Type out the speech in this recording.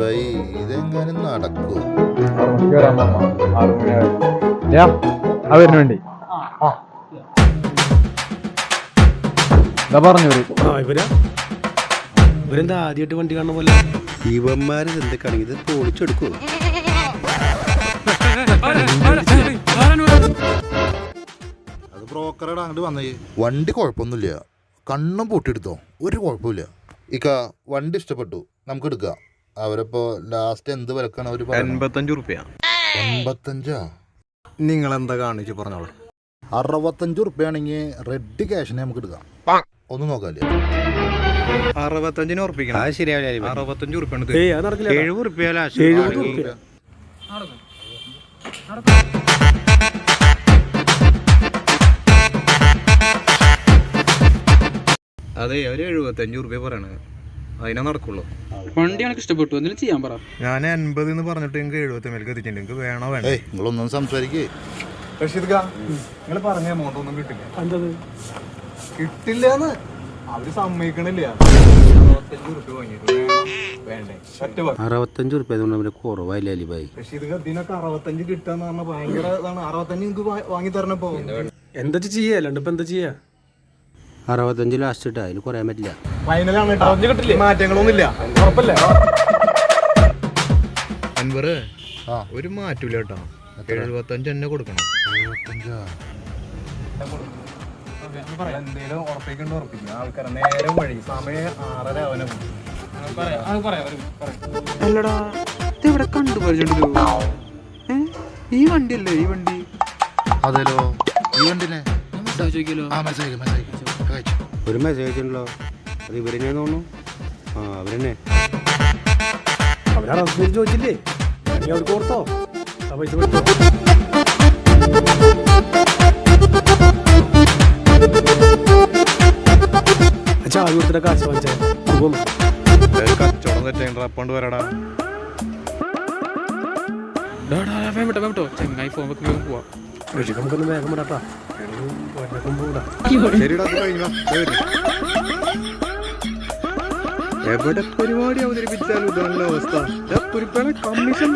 ഭായി ഇതെങ്ങനെ നടക്കൂ? വരുന്നു വേണ്ടി. എന്താ പറഞ്ഞു വരും ആ ഇവരാ? ഇവരെന്താ ആദ്യമായിട്ട് വണ്ടി കാണുന്ന പോലെ? ഇവന്മാര് എന്തൊക്കെയാണെങ്കിൽ ഇത് പൊളിച്ചെടുക്കുവോ അത് ബ്രോക്കറുടെ അങ്ങോട്ട് വന്നേ. വണ്ടി കുഴപ്പമൊന്നുമില്ല. കണ്ണും പൂട്ടിയെടുത്തോ? ഒരു കുഴപ്പമില്ല. ഇക്ക വണ്ടി ഇഷ്ടപ്പെട്ടു. നമുക്ക് എടുക്കാം. അവരിപ്പോ ലാസ്റ്റ് എന്ത് വിലക്കാണ് അവർ എൺപത്തഞ്ചു എൺപത്തഞ്ച് റുപ്യ എൺപത്തഞ്ചാ? നിങ്ങൾ എന്താ കാണിച്ചു പറഞ്ഞോ അറുപത്തഞ്ച് റുപ്യാണെങ്കിൽ റെഡ് ക്യാഷിനെ നമുക്ക് എടുക്കാം. ഒന്ന് നോക്കാല്ലേ? അറുപത്തഞ്ചിന് ഉറപ്പിക്കണം. അത് ശരിയാവില്ല അറുപത്തഞ്ച് എഴുപത് റുപ്യ അതെ ഒരു എഴുപത്തഞ്ച് റുപ്യ പറയണത്. അതിനെ നടക്കുള്ളൂ. വണ്ടി എനിക്ക് ഇഷ്ടപ്പെട്ടു. എന്തെങ്കിലും ചെയ്യാൻ പറ. ഞാൻ എൺപത് എന്ന് പറഞ്ഞിട്ട് നിങ്ങൾക്ക് എഴുപത്തി മേലേക്ക് എത്തിച്ചിട്ടുണ്ട് നിങ്ങൾക്ക് വേണോ വേണ്ട? നിങ്ങളൊന്നും സംസാരിക്കേ. റഷീദ് നിങ്ങൾ പറഞ്ഞ എമൗണ്ട് ഒന്നും കിട്ടില്ല. എന്തത്? കിട്ടില്ലെന്ന് അവർ സമ്മതിക്കണില്ല. അറുപത്തഞ്ച് റുപ്യ കുറവായില്ലേ അലിബായി റഷീദ് ഇതിനൊക്കെ അറുപത്തഞ്ച് കിട്ടാന്ന് പറഞ്ഞ ഭയങ്കര ഇതാണ്. അറുപത്തഞ്ച് നിങ്ങൾക്ക് വാങ്ങി തരണപ്പോ. എന്താ ചെയ്യാ? അല്ലാണ്ട് ഇപ്പൊ എന്താ ചെയ്യാ? അറുപത്തഞ്ച് ലാസ്റ്റ് ഇട്ടാ അതിൽ കുറയാൻ പറ്റില്ല. ഫൈനലാണ് കിട്ടില്ല? മാറ്റങ്ങളൊന്നുമില്ല. ഉറപ്പല്ലേ? അൻവർ ആ. ഒരു മാറ്റൂല കേട്ടോ. എഴുപത്തഞ്ച് തന്നെ കൊടുക്കണം. എഴുപത്തഞ്ചാ? എന്തേലും ഉറപ്പിക്കണ്ട ഉറപ്പിക്കും ആൾക്കാരെ നേരെ വഴി. സമയം ആറര അവനെ അല്ലടാ കണ്ടു പരിചയമുണ്ടല്ലോ? ഈ വണ്ടിയല്ലേ ഈ വണ്ടി? അതെല്ലോ ഈ വണ്ടിനെ ചോദിക്കലോ ആ മെസ്സേജ് മെസ്സേജ് അയച്ചു ഒരു മെസ്സേജ് ഉണ്ടല്ലോ അത് ഇവരെന്നെ തോന്നുന്നു? ആ അവരെന്നെ. അവരാണ് ചോദിച്ചില്ലേ? അവർക്ക് ഓർത്തോ? ആ പൈസ കൊടുത്തോ ചാവി കൊടുത്തിട്ട് കാശ് വാങ്ങിച്ചു കച്ചവടം തെറ്റേണ്ട അപ്പണ്ട് വരടാ. വേട്ടോ വേട്ടോ. ചെങ്ങായി ഫോൺ വെക്കുമ്പോൾ പോവാ. നമുക്കൊന്ന് വേഗം വിടാട്ടാ. എവിടെ പരിപാടി അവതരിപ്പിച്ചാലും ഇതാണല്ലോ അവസ്ഥ. കമ്മീഷൻ